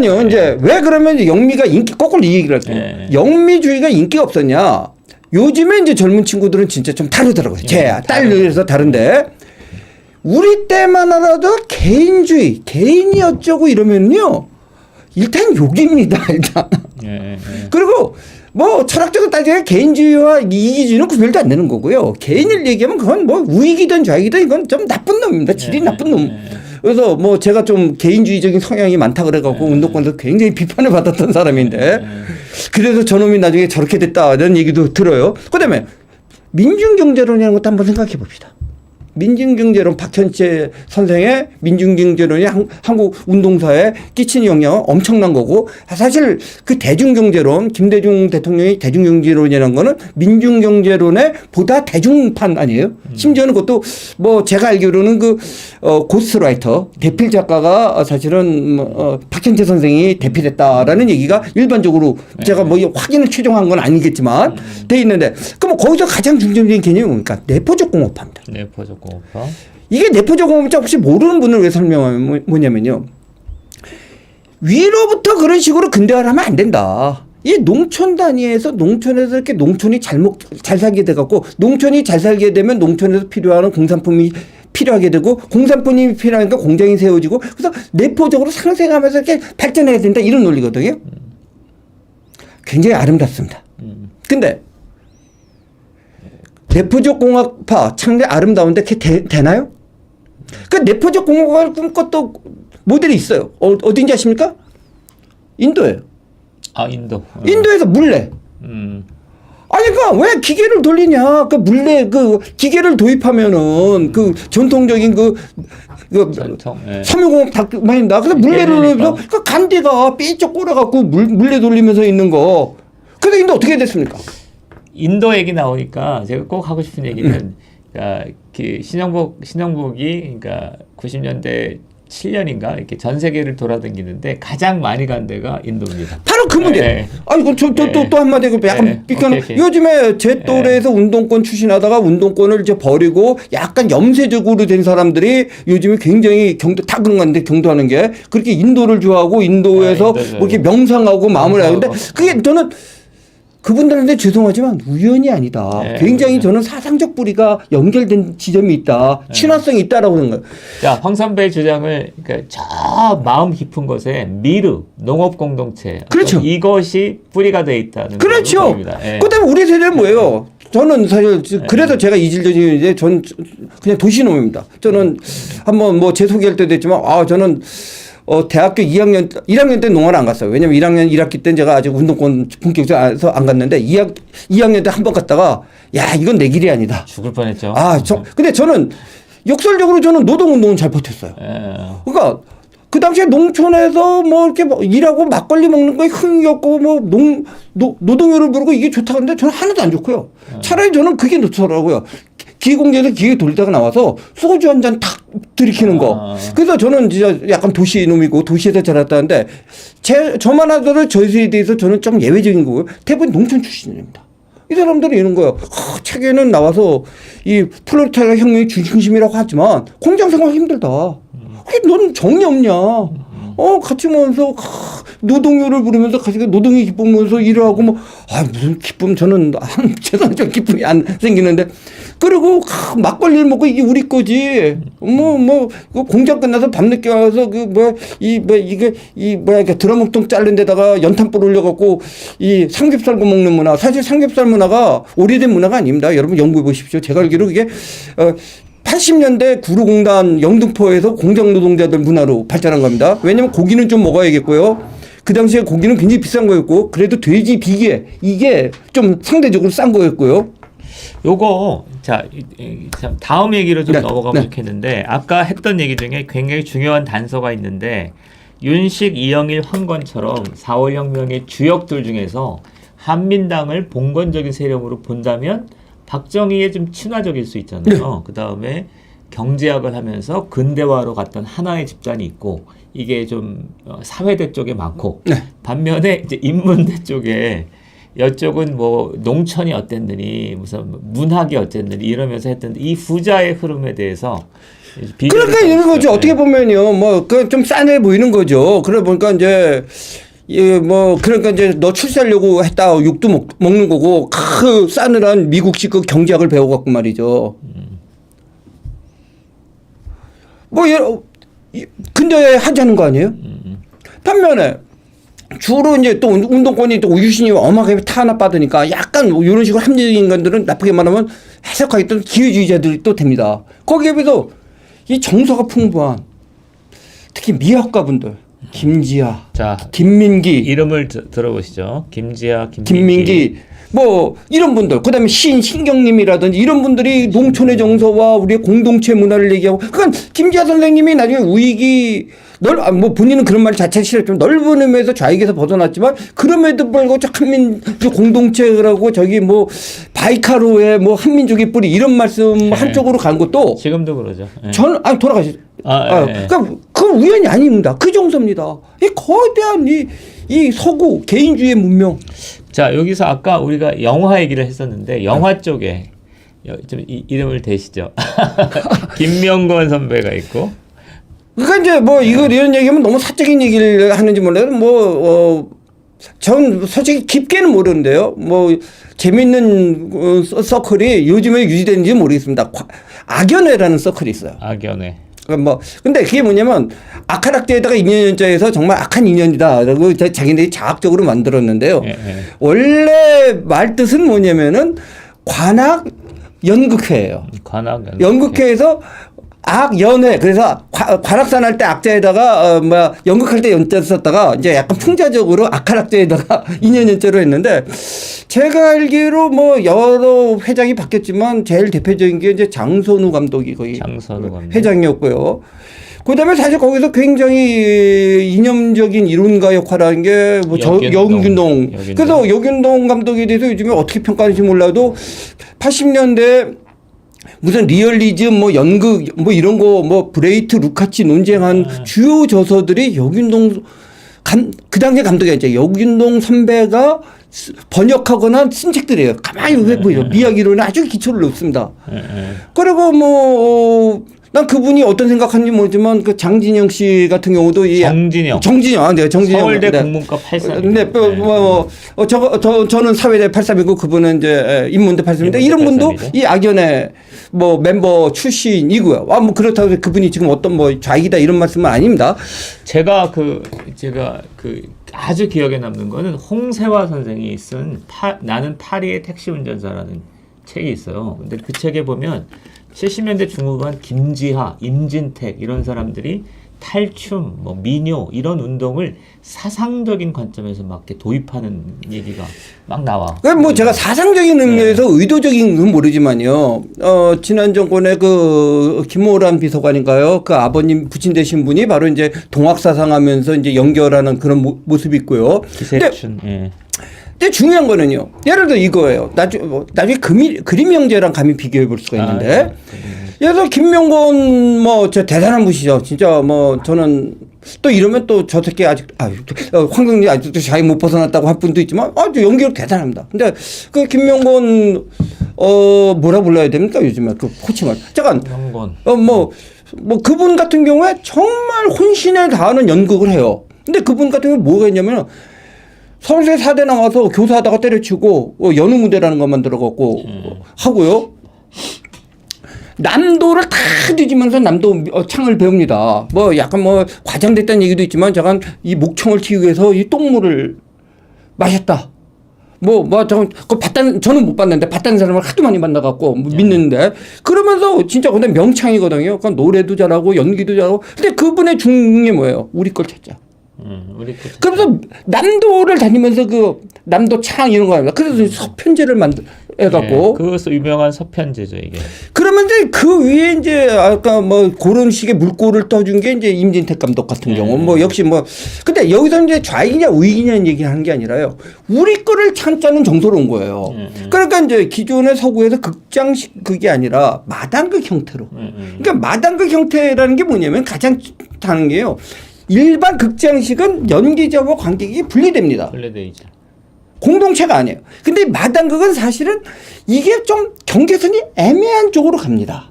그러니까요. 이제 왜 그러면 영미가 인기 거꾸로 이 얘기를 할게요. 네. 영미주의가 인기가 없었냐? 요즘에 이제 젊은 친구들은 진짜 좀 다르더라고요. 제 딸들에서 다른데 우리 때만 하라도 개인주의, 개인이 어쩌고 이러면요. 일단 욕입니다. 일단. 예, 예, 예. 그리고 뭐 철학적으로 따지면 개인주의와 이기주의는 구별도 안 되는 거고요. 개인을 얘기하면 그건 뭐 우익이든 좌익이든 이건 좀 나쁜 놈입니다. 질이 네, 나쁜 놈. 네. 그래서 뭐 제가 좀 개인주의적인 성향이 많다 그래갖고 운동권에서 굉장히 비판을 받았던 사람인데 그래서 저놈이 나중에 저렇게 됐다는 얘기도 들어요. 그다음에 민중경제론이라는 것도 한번 생각해 봅시다. 민중경제론 박현채 선생의 민중경제론이 한, 한국 운동사에 끼친 영향은 엄청난 거고 사실 그 대중경제론 김대중 대통령이 대중경제론이라는 거는 민중경제론의 보다 대중판 아니에요? 심지어는 그것도 뭐 제가 알기로는 그 어, 고스트라이터 대필 작가가 사실은 뭐, 어, 박현채 선생이 대필했다라는 얘기가 일반적으로 제가 뭐 확인을 최종한 건 아니겠지만 돼 있는데 그럼 거기서 가장 중점적인 개념이 뭡니까? 내포적 공업화입니다. 네, 포적 공업화. 이게 내포적 공업자 혹시 모르는 분을 왜 설명하면 뭐- 뭐냐면요. 위로부터 그런 식으로 근대화를 하면 안 된다. 이 농촌 단위에서 농촌에서 이렇게 농촌이 잘못 잘 살게 돼 갖고 농촌이 잘 살게 되면 농촌에서 필요한 공산품이 필요하게 되고 공산품이 필요하니까 공장이 세워지고 그래서 내포적으로 상생하면서 이렇게 발전해야 된다 이런 논리거든요. 굉장히 아름답습니다. 음. 근데 내포적 공학파 창대 아름다운데 그게 되, 되나요? 그 내포적 공학파 것도 모델이 있어요. 어, 어딘지 아십니까? 인도예요. 아, 인도. 어. 인도에서 물레. 음. 아니 그러니까 왜 기계를 돌리냐? 그 물레 그 기계를 도입하면은 그 전통적인 그, 그 전통. 예. 섬유공업 다 많이다. 그래서 물레를 깨지니까. 돌리면서 그 간디가 삐쩍 꼬라갖고 물, 물레 돌리면서 있는 거. 근데 인도 어떻게 됐습니까? 인도 얘기 나오니까 제가 꼭 하고 싶은 얘기는 그러니까 그 신영복 신영복이 그러니까 90년대 7년인가 이렇게 전 세계를 돌아다니는데 가장 많이 간 데가 인도입니다. 바로 그 문제. 네. 아 이거 저또또 또, 네. 또 한마디 그 약간 네. 오케이, 오케이. 요즘에 제 또래에서 운동권 출신하다가 운동권을 이제 버리고 약간 염세적으로 된 사람들이 요즘에 굉장히 경도 다 그런 건데 경도하는 게 그렇게 인도를 좋아하고 인도에서 아, 뭐 이렇게 명상하고 마음을 하는데. 그게 저는 그분들한테 죄송하지만 우연이 아니다. 네, 굉장히 네. 저는 사상적 뿌리가 연결된 지점이 있다. 친화성이 있다라고 하는 거예요. 자, 황선배의 주장을 그러니까 저 마음 깊은 곳에 미르 농업 공동체 그렇죠. 이것이 뿌리가 돼 있다는 그렇죠. 예. 그다음에 우리 세대는 뭐예요? 저는 사실 그래서 제가 이질적인데 전 그냥 도시놈입니다. 저는 한번 뭐 제 소개할 때도 했지만 아 저는 어 대학교 2학년 1학년 때 농활 안 갔어요. 왜냐면 1학년 1학기 때는 제가 아직 운동권 본격적으로 안 갔는데 2학 2학년 때 한 번 갔다가 야 이건 내 길이 아니다. 죽을 뻔 했죠. 아 저 근데 저는 역설적으로 저는 노동 운동은 잘 버텼어요. 예. 그러니까 그 당시에 농촌에서 뭐 이렇게 뭐 일하고 막걸리 먹는 거에 흥이었고 뭐농 노동요를 부르고 이게 좋다 근데 저는 하나도 안 좋고요. 차라리 저는 그게 좋더라고요. 기공제에서 기계 돌리다가 나와서 소주 한 잔 탁 들이키는 거. 아. 그래서 저는 진짜 약간 도시 놈이고 도시에서 자랐다는데 제 저만 하더라도 저에 대해서 저는 좀 예외적인 거고요. 대부분 농촌 출신입니다. 이 사람들이 이런 거예요. 아, 책에는 나와서 이 플로리타가 혁명의 중심이라고 하지만 공장 생활 힘들다. 왜넌 정이 없냐? 어 같이 모여서 아, 노동요를 부르면서 같이 노동의 기쁨 모여서 일을 하고 뭐 아 무슨 기쁨 저는 한 죄송하죠 기쁨이 안 생기는데. 그리고 아, 막걸리를 먹고 이게 우리 거지. 뭐 뭐 공장 끝나서 밤늦게 와서 그 뭐 이 뭐 이게 이 뭐야 이렇게 드러먹통 자른 데다가 연탄불 올려갖고 이 삼겹살 구워 먹는 문화. 사실 삼겹살 문화가 오래된 문화가 아닙니다. 여러분 연구해 보십시오. 제가 알기로 그게 어 80년대 구로공단 영등포에서 공장 노동자들 문화로 발전한 겁니다. 왜냐면 고기는 좀 먹어야겠고요. 그 당시에 고기는 굉장히 비싼 거였고 그래도 돼지 비계 이게 좀 상대적으로 싼 거였고요. 요거 자, 다음 얘기로 좀 네, 넘어가면 네. 좋겠는데 아까 했던 얘기 중에 굉장히 중요한 단서가 있는데 윤식, 이영일, 황건처럼 4월 혁명의 주역들 중에서 한민당을 봉건적인 세력으로 본다면 박정희에 좀 친화적일 수 있잖아요. 그 다음에 경제학을 하면서 근대화로 갔던 하나의 집단이 있고 이게 좀 어, 사회대 쪽에 많고 네. 반면에 이제 인문대 쪽에 이쪽은 뭐 농촌이 어땠느니 무슨 문학이 어쨌느니 이러면서 했던 이 후자의 흐름에 대해서 그러니까 이런 거죠. 네. 어떻게 보면요. 뭐, 그좀 싸해 보이는 거죠. 그래 보니까 이제, 예, 뭐, 그러니까 이제 너 출세하려고 했다. 육도 먹, 먹는 거고, 그 싸늘한 미국식 그 경제학을 배워갖고 말이죠. 뭐, 여러, 이- 근데 하자는 거 아니에요? 반면에, 주로 이제 또 운- 운동권이 또 유신이 엄하게 탄압받으니까 약간 뭐 이런 식으로 합리적인 인간들은 나쁘게 말하면 해석하기 또 기회주의자들이 또 됩니다. 거기에 비해서 이 정서가 풍부한 특히 미학가분들 김지아, 자 김민기, 이름을 드- 들어보시죠. 김지아, 김민기. 김민기 뭐 이런 분들 그다음에 신 신경님이라든지 이런 분들이 농촌의 정서와 우리의 공동체 문화를 얘기하고 그러니까 김지아 선생님이 나중에 우익이 넓 뭐 본인은 그런 말 자체 싫었지만 넓은 의미에서 좌익에서 벗어났지만 그럼에도 불구하고 저 한민 저 공동체라고 저기 뭐 바이카로의 뭐 한민족의 뿌리 이런 말씀 한쪽으로 간 것도 지금도 그러죠. 예. 저는 아니 돌아가시. 아, 아, 예, 예. 그러니까 그 우연이 아닙니다. 그 정도입니다. 이 거대한 이, 이 서구 개인주의 문명. 자 여기서 아까 우리가 영화 얘기를 했었는데 영화 쪽에 여- 좀 이, 이름을 대시죠. 김명건 선배가 있고 그러니까 이제 뭐 이거 이런 얘기하면 너무 사적인 얘기를 하는지 몰라도 뭐 어. 전 솔직히 깊게는 모르는데요. 뭐 재밌는 어, 서- 서클이 요즘에 유지되는지 모르겠습니다. 과- 악연회라는 서클이 있어요. 악연회. 그러니까 뭐 근데 그게 뭐냐면 악한 학대에다가 인연연자에서 정말 악한 인연이다라고 자- 자기네들이 자학적으로 만들었는데요. 예, 예. 원래 말 뜻은 뭐냐면은 관악 연극회예요. 관악 연극회. 연극회에서 악 연회 그래서 과- 관악산 할 때 악자에다가 어 뭐야 연극할 때 연자 썼다가 이제 약간 풍자적으로 악한 악자에다가 인연 연자로 했는데 제가 알기로 뭐 여러 회장이 바뀌었지만 제일 대표적인 게 이제 장선우 감독이 거의 장선우 감독. 회장이었고요. 그다음에 사실 거기서 굉장히 이념적인 이론가 역할하는 게뭐 여균동. 여균동. 여균동. 그래서 여균동 감독에 대해서 요즘에 어떻게 평가하는지 몰라도 80년대 무슨 리얼리즘 뭐 연극 뭐 이런 거 뭐 브레이트 루카치 논쟁한 아. 주요 저서들이 여균동 감, 그 당시 감독이 이제 여균동 선배가 쓰- 번역하거나 쓴 책들이에요. 가만히 네. 보세요. 미학이론은 아주 기초를 놓습니다. 예, 예. 그리고 뭐, 어, 난 그분이 어떤 생각하는지 모르지만 그 장진영 씨 같은 경우도 이 정진영. 정진영, 아, 네, 정진영. 서울대 네. 국문과 83. 근데 뭐, 뭐, 어, 저, 저, 저는 사회대 83이고 그분은 이제 인문대 83인데 인문대 이런 분도 83이죠. 이 악연의 뭐 멤버 출신이고요. 아, 뭐 그렇다고 해서 그분이 지금 어떤 뭐 좌익이다 이런 말씀은 아닙니다. 제가 그 제가 그 아주 기억에 남는 거는 홍세화 선생이 쓴 파, 나는 파리의 택시 운전사라는 책이 있어요. 근데 그 책에 보면 70년대 중후반 김지하, 임진택 이런 사람들이 탈춤, 뭐 민요 이런 운동을 사상적인 관점에서 막 이렇게 도입하는 얘기가 막 나와. 그뭐 제가 사상적인 의미에서 의도적인 건 모르지만요. 어, 지난 정권의 그 김호란 비서관인가요? 그 아버님 부친 되신 분이 바로 이제 동학 사상하면서 이제 연결하는 그런 모, 모습이 있고요. 근데 기세춘. 예. 근데 중요한 거는요. 예를 들어 이거예요. 나중, 뭐, 나중에 금이, 그림 형제랑 감히 비교해 볼 수가 있는데. 아, 네. 예를 들어 김명곤 뭐 저 대단한 분이죠. 진짜 뭐 저는 또 이러면 또 저 새끼 아직 아 어, 황경리 아직도 자기 못 벗어났다고 할 분도 있지만 아주 연기력 대단합니다. 근데 그 김명곤 어 뭐라 불러야 됩니까 요즘에 그 코칭을 잠깐 명건. 어뭐뭐 그분 같은 경우에 정말 혼신에 다하는 연극을 해요. 근데 그분 같은 경우 뭐가 있냐면 서울대 사대 나와서 교사하다가 때려치고 어, 연우 무대라는 거 만들어갖고 하고요. 남도를 다 뒤지면서 남도 어, 창을 배웁니다. 뭐 약간 뭐 과장됐다는 얘기도 있지만 잠깐 이 목청을 튀기 위해서 이 똥물을 마셨다. 뭐, 뭐, 저, 그 봤다는, 저는 못 봤는데, 봤다는 사람을 하도 많이 만나갖고, 뭐 믿는데, 그러면서 진짜 근데 명창이거든요. 그러니까 노래도 잘하고, 연기도 잘하고. 근데 그분의 중에 뭐예요? 우리 걸 찾자. 음, 우리 그 그래서 남도를 다니면서 그, 남도 창 이런 거 합니다. 그래서 서편제를 만들, 해갖고. 예, 그것도 유명한 서편제죠 이게. 그러면 이제 그 위에 이제 아까 뭐 그런 식의 물꼬를 떠준 게 이제 임진택 감독 같은 경우 뭐 역시 뭐 근데 여기서 이제 좌익이냐 우익이냐는 얘기를 하는 게 아니라요. 우리 거를 참자는 정서로 온 거예요. 그러니까 이제 기존의 서구에서 극장식 그게 아니라 마당극 형태로. 음, 음. 그러니까 마당극 형태라는 게 뭐냐면 가장 다른 게요. 일반 극장식은 연기자와 관객이 분리됩니다. 플레데이죠. 공동체가 아니에요. 근데 마당극은 사실은 이게 좀 경계선이 애매한 쪽으로 갑니다.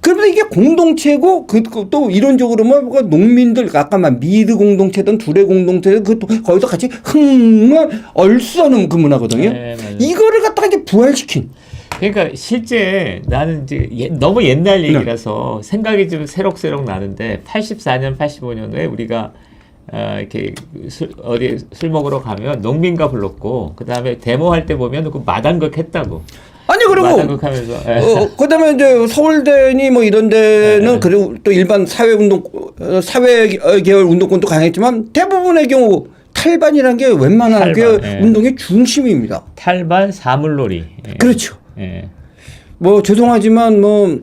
그러면서 이게 공동체고 그 또 이론적으로 뭐 농민들 아까 막 미르 공동체든 두레 공동체든 그또 거기서 같이 흥을 얼싸는 그 문화거든요. 네. 이거를 갖다가 이제 부활시킨 그러니까 실제 나는 이제 예- 너무 네. 옛날 얘기라서 생각이 좀 새록새록 나는데 84년, 85년에 우리가 어, 이렇게 술, 어디 술 먹으러 가면 농민가 불렀고 그 다음에 데모할 때 보면 그 마당극 했다고. 아니 그리고 마당극 하면서. 예. 어, 그다음에 이제 서울대니 뭐 이런 데는 네. 그리고 또 일반 사회 운동 어, 사회 계열 운동권도 강했지만 대부분의 경우 탈반이라는 게 웬만한 탈반, 게 예. 운동의 중심입니다. 탈반 사물놀이. 예. 그렇죠. 예. 뭐 죄송하지만 뭐,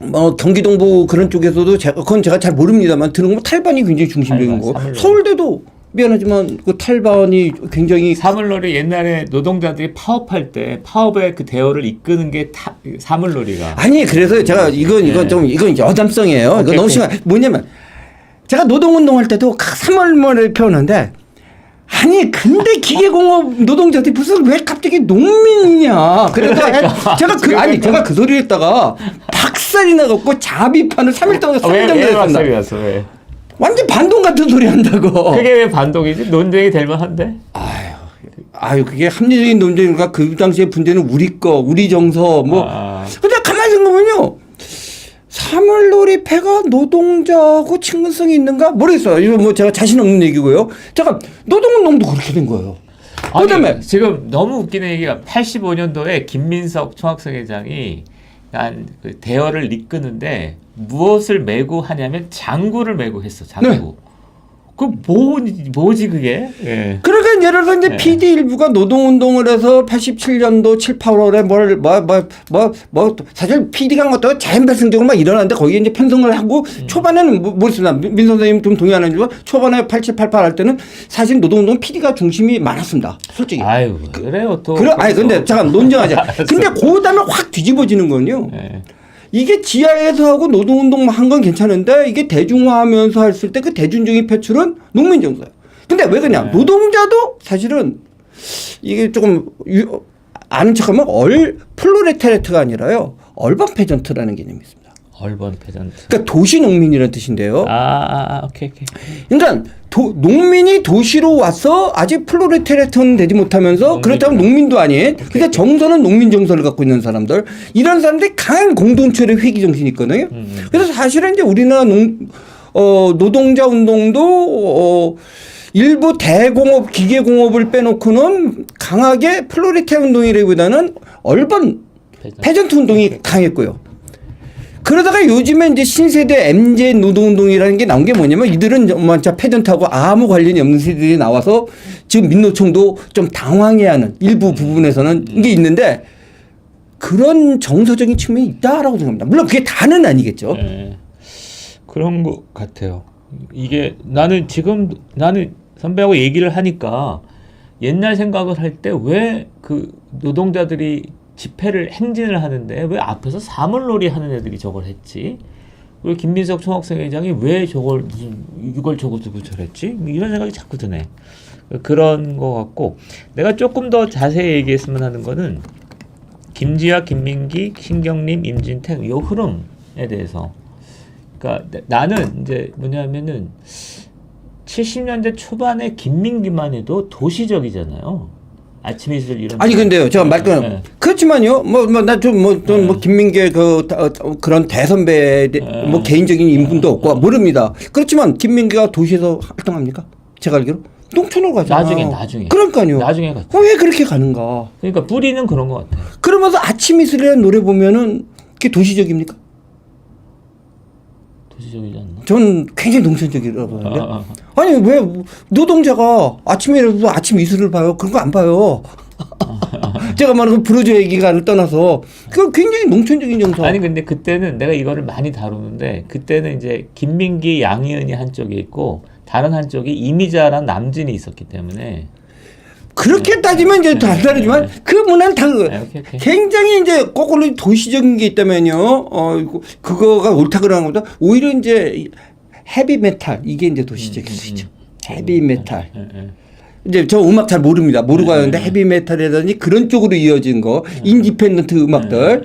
뭐 경기동부 그런 쪽에서도 제가 그건 제가 잘 모릅니다만 들은 거 탈반이 굉장히 중심적인 거고 사물놀이. 서울대도 미안하지만 그 탈반이 굉장히 사물놀이 옛날에 노동자들이 파업할 때 파업의 그 대열을 이끄는 게 타, 사물놀이가. 아니 그래서 제가 이건 이건 네. 좀 이건 여담성이에요. 이거 너무. 심한 뭐냐면 제가 노동운동할 때도 3월말을 펴는데 아니 근데 기계공업 노동자들이 무슨 왜 갑자기 농민이냐 그래서 그러니까. 제가 그 아니. 제가 그 소리를 했다가 박살이 나갖고 자비판을 3일 동안 아, 왜, 3일 정도 왜 박살이 했습니다 났어? 왜? 완전 반동 같은 소리 한다고 그게 왜 반동이지? 논쟁이 될 만한데? 아유 그게 합리적인 논쟁인가 그 당시에 분쟁은 우리 거 우리 정서 뭐 아. 근데. 사물놀이 패가 노동자하고 친근성이 있는가 모르겠어요. 이거 뭐 제가 자신 없는 얘기고요. 잠깐 노동운동도 그렇게 된 거예요. 아니, 그다음에 지금 너무 웃기는 얘기가 85년도에 김민석 총학생회장이 난 그 대열을 이끄는데 무엇을 메고 하냐면 장구를 메고 했어. 장구. 네. 그 뭐, 뭐지 그게? 예. 그러니까 예를 들어서 이제 네. PD 일부가 노동운동을 해서 87년도 7, 8월에 뭘, 뭐, 뭐, 뭐, 뭐, 사실 PD가 것도 자연 발생적으로 막 일어나는데 거기에 이제 편성을 하고 음. 초반에는 뭐- 모르겠습니다. 민민 선생님 좀 동의하는지만 초반에 87, 88 할 때는 사실 노동운동 PD가 중심이 많았습니다. 솔직히. 아유, 그래요 또. 그래, 아니 근데 또. 잠깐 논쟁하자. 근데 그 다음에 확 뒤집어지는 건요. 예. 이게 지하에서 하고 노동운동만 한건 괜찮은데 이게 대중화하면서 했을 때 그 대중적인 표출은 농민 정서예요. 근데 왜 그냥 네. 노동자도 사실은 이게 조금 유- 아는 척하면 얼 플로레테레트가 아니라요 얼반 페전트라는 개념이 있습니다. 얼번 페전트. 그러니까 도시 농민이라는 뜻인데요. 아, 아, 아, 오케이, 오케이. 그러니까 도- 농민이 도시로 와서 아직 플로레테레트는 되지 못하면서 농민이구나. 그렇다면 농민도 아닌 근데 정서는 농민 정서를 갖고 있는 사람들 이런 사람들이 강한 공동체의 회기 정신이 있거든요. 음, 그래서 사실은 이제 우리나라 농 어, 노동자 운동도 어, 일부 대공업 기계공업을 빼놓고는 강하게 플로레테 운동이라기보다는 얼번. 페전트 운동이 강했고요. 그러다가 요즘에 이제 신세대 MZ 노동운동이라는 게 나온 게 뭐냐면 이들은 정말 페전트하고 아무 관련이 없는 세대들이 나와서 지금 민노총도 좀 당황해하는 일부 부분에서는 이게 있는데 그런 정서적인 측면이 있다라고 생각합니다. 물론 그게 다는 아니겠죠. 예. 그런 것 같아요. 이게 나는 지금 나는 선배하고 얘기를 하니까 옛날 생각을 할 때 왜 그 노동자들이 집회를 행진을 하는데 왜 앞에서 사물놀이 하는 애들이 저걸 했지? 왜 김민석 총학생회장이 왜 저걸 무슨 이걸 저걸 두고 저랬지? 이런 생각이 자꾸 드네. 그런 거 같고 내가 조금 더 자세히 얘기했으면 하는 거는 김지아, 김민기, 신경림, 임진택 요 흐름에 대해서 그러니까 나- 나는 이제 뭐냐면은 70년대 초반에 김민기만 해도 도시적이잖아요. 아침 이슬 이런 아니 근데요, 제가 네. 말씀 그렇지만요, 뭐 뭐 나 좀뭐좀뭐 김민계 그 다- 어, 그런 대선배 네. 뭐 개인적인 인분도 없고 모릅니다. 그렇지만 김민계가 도시에서 활동합니까? 제가 알기로 농촌으로 가잖아. 나중에, 나중에. 그러니까요. 나중에 갔 어, 왜 그렇게 가는가? 그러니까 뿌리는 그런 것 같아요. 그러면서 아침 이슬이라는 노래 보면은 그게 도시적입니까? 도시적이지 않나? 전 굉장히 농촌적이라고 보는데. 아, 아, 아니 왜 노동자가 아침에 일어나서 아침 이슬을 봐요? 그런 거 안 봐요. 제가 말하는 브루즈 얘기가를 떠나서 그 굉장히 농촌적인 정서. 아니 근데 그때는 내가 이거를 많이 다루는데 그때는 이제 김민기, 양희은이 한쪽에 있고 다른 한쪽에 이미자랑 남진이 있었기 때문에 그렇게 따지면 이제 다 다르지만 그 문화는 다 그- 네, 오케이, 오케이. 굉장히 이제 거꾸로 도시적인 게 있다면요. 어 그거가 옳다 그러는 것보다 오히려 이제 헤비 메탈 이게 이제 도시적일 수 있죠. 헤비 메탈. 예, 예. 이제 저 음악 잘 모릅니다. 모르고 하는데 헤비 메탈이라든지 그런 쪽으로 이어진 거, 인디펜던트 음악들